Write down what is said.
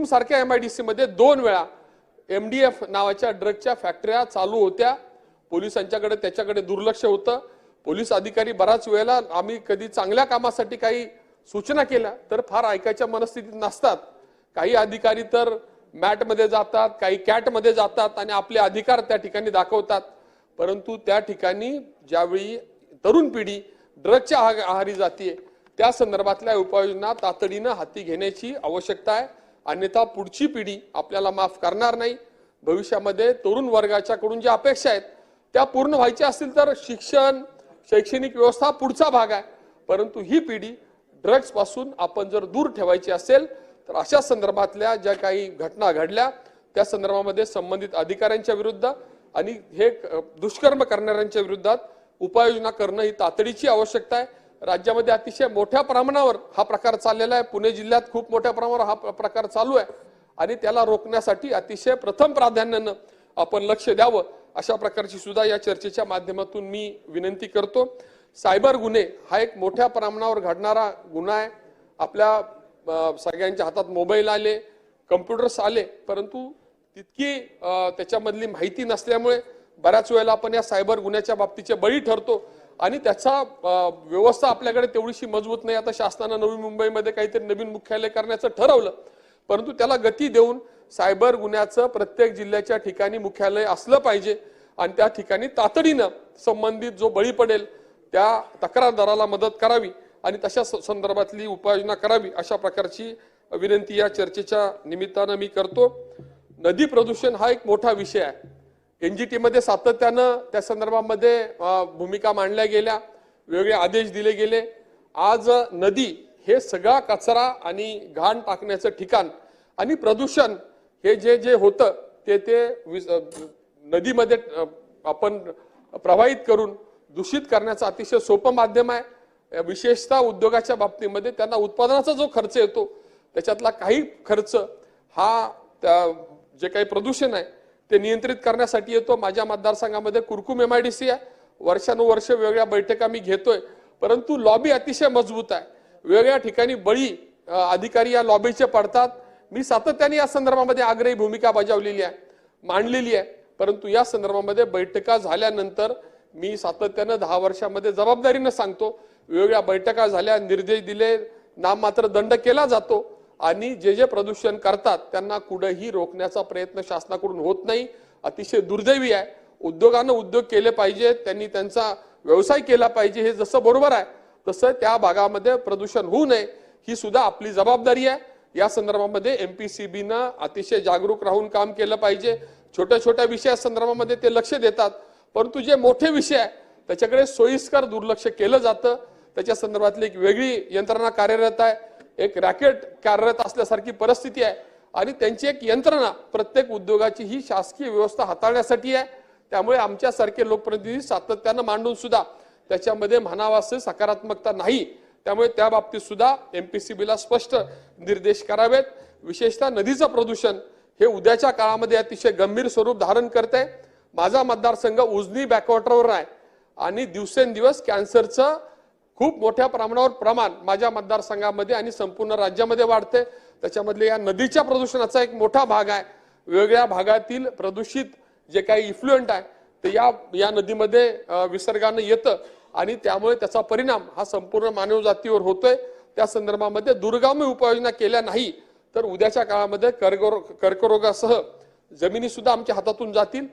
कुर्कुम सारख्या M I D सीमध्ये दोन वेळा एम डी एफ नावाच्या ड्रगच्या फॅक्टऱ्या चालू होत्या. पोलिसांच्याकडे त्याच्याकडे दुर्लक्ष होतं. पोलीस अधिकारी बराच वेळेला आम्ही कधी चांगल्या कामासाठी काही सूचना केल्या तर फार ऐकायच्या मनस्थितीत नसतात. काही अधिकारी तर मॅटमध्ये जातात काही कॅटमध्ये जातात आणि आपले अधिकार त्या ठिकाणी दाखवतात. परंतु त्या ठिकाणी ज्यावेळी तरुण पिढी ड्रगच्या आहारी जाते त्या संदर्भातल्या उपाययोजना तातडीनं हाती घेण्याची आवश्यकता आहे. अन्यथा पुढची पिढी आपल्याला माफ करणार नाही. भविष्यामध्ये तरुण वर्गाच्याकडून ज्या अपेक्षा आहेत त्या पूर्ण व्हायच्या असतील तर शिक्षण शैक्षणिक व्यवस्था पुढचा भाग आहे. परंतु ही पिढी ड्रग्जपासून आपण जर दूर ठेवायची असेल तर अशा संदर्भातल्या ज्या काही घटना घडल्या त्या संदर्भामध्ये संबंधित अधिकाऱ्यांच्या विरुद्ध आणि हे दुष्कर्म करणाऱ्यांच्या विरुद्धात उपाययोजना करणं ही तातडीची आवश्यकता आहे. राज्यामध्ये अतिशय मोठ्या प्रमाणावर हा प्रकार चाललेला आहे. पुणे जिल्ह्यात खूप मोठ्या प्रमाणावर हा प्र- प्रकार चालू आहे. आणि त्याला रोखण्यासाठी अतिशय प्रथम प्राधान्यानं आपण लक्ष द्यावं अशा प्रकारची सुद्धा या चर्चेच्या माध्यमातून मी विनंती करतो. सायबर गुन्हे हा एक मोठ्या प्रमाणावर घडणारा गुन्हा आहे. आपल्या सगळ्यांच्या हातात मोबाईल आले कम्प्युटर्स आले परंतु तितकी त्याच्यामधली माहिती नसल्यामुळे बऱ्याच वेळेला आपण या सायबर गुन्ह्याच्या बाबतीचे बळी ठरतो. आणि त्याचा व्यवस्था आपल्याकडे तेवढीशी मजबूत नाही. आता शासनानं नवी मुंबईमध्ये काहीतरी नवीन मुख्यालय करण्याचं ठरवलं. परंतु त्याला गती देऊन सायबर गुन्ह्याचं प्रत्येक जिल्ह्याच्या ठिकाणी मुख्यालय असलं पाहिजे. आणि त्या ठिकाणी तातडीनं संबंधित जो बळी पडेल त्या तक्रारदाराला मदत करावी आणि तशा संदर्भातली उपाययोजना करावी अशा प्रकारची विनंती या चर्चेच्या निमित्तानं मी करतो. नदी प्रदूषण हा एक मोठा विषय आहे. एन जी टीमध्ये सातत्यानं त्या संदर्भामध्ये भूमिका मांडल्या गेल्या वेगवेगळे आदेश दिले गेले. आज नदी हे सगळा कचरा आणि घाण टाकण्याचं ठिकाण आणि प्रदूषण हे जे जे होतं ते ते नदीमध्ये आपण प्रवाहित करून दूषित करण्याचं अतिशय सोपं माध्यम आहे. विशेषतः उद्योगाच्या बाबतीमध्ये त्यांना उत्पादनाचा जो खर्च येतो त्याच्यातला काही खर्च हा त्या जे काही प्रदूषण आहे ते नियंत्रित करण्यासाठी येतो. माझ्या मतदारसंघामध्ये Kurkumbh M I D C आहे. वर्षानुवर्ष वेगळ्या बैठका मी घेतोय. परंतु लॉबी अतिशय मजबूत आहे. वेगळ्या ठिकाणी बळी अधिकारी या लॉबीचे पडतात. मी सातत्याने या संदर्भामध्ये आग्रही भूमिका बजावलेली आहे. मांडलेली आहे. परंतु या संदर्भामध्ये बैठका झाल्यानंतर मी सातत्यानं दहा वर्षामध्ये जबाबदारीनं सांगतो. वेगवेगळ्या बैठका झाल्या निर्देश दिले. नाममात्र दंड केला जातो. आणि जे जे प्रदूषण करतात त्यांना कुठंही रोखण्याचा प्रयत्न शासनाकडून होत नाही. अतिशय दुर्दैवी आहे. उद्योगानं उद्योग केले पाहिजे त्यांनी त्यांचा व्यवसाय केला पाहिजे हे जसं बरोबर आहे तसं त्या भागामध्ये प्रदूषण होऊ नये ही सुद्धा आपली जबाबदारी आहे. या संदर्भामध्ये एम पी सी बीनं अतिशय जागरूक राहून काम केलं पाहिजे. छोट्या छोट्या विषया संदर्भामध्ये ते लक्ष देतात. परंतु जे मोठे विषय आहे त्याच्याकडे सोयीस्कर दुर्लक्ष केलं जातं. त्याच्या संदर्भातली एक वेगळी यंत्रणा कार्यरत आहे. एक रॅकेट कार्यरत असल्यासारखी परिस्थिती आहे. आणि त्यांची एक यंत्रणा प्रत्येक उद्योगाची ही शासकीय व्यवस्था हाताळण्यासाठी आहे. त्यामुळे आमच्यासारखे लोकप्रतिनिधी सातत्यानं मांडून सुद्धा त्याच्यामध्ये म्हणावास सकारात्मकता नाही. त्यामुळे त्या बाबतीत सुद्धा बीला स्पष्ट निर्देश करावेत. विशेषतः नदीचं प्रदूषण हे उद्याच्या काळामध्ये अतिशय गंभीर स्वरूप धारण करते माझा मतदारसंघ उजनी बॅकवॉटरवर आहे. आणि दिवसेंदिवस कॅन्सरचं खूप मोठ्या प्रमाणावर प्रमाण माझ्या मतदारसंघामध्ये आणि संपूर्ण राज्यामध्ये वाढते. त्याच्यामधले या नदीच्या प्रदूषणाचा एक मोठा भाग आहे. वेगळ्या भागातील प्रदूषित जे काही इफ्लुएंट आहे ते या या नदीमध्ये विसर्गानं येतं आणि त्यामुळे त्याचा परिणाम हा संपूर्ण मानव जातीवर होतोय. त्या संदर्भामध्ये दुर्गामी उपाययोजना केल्या नाही तर उद्याच्या काळामध्ये कर्करोग कर्करोगासह जमिनी सुद्धा आमच्या हातातून जातील.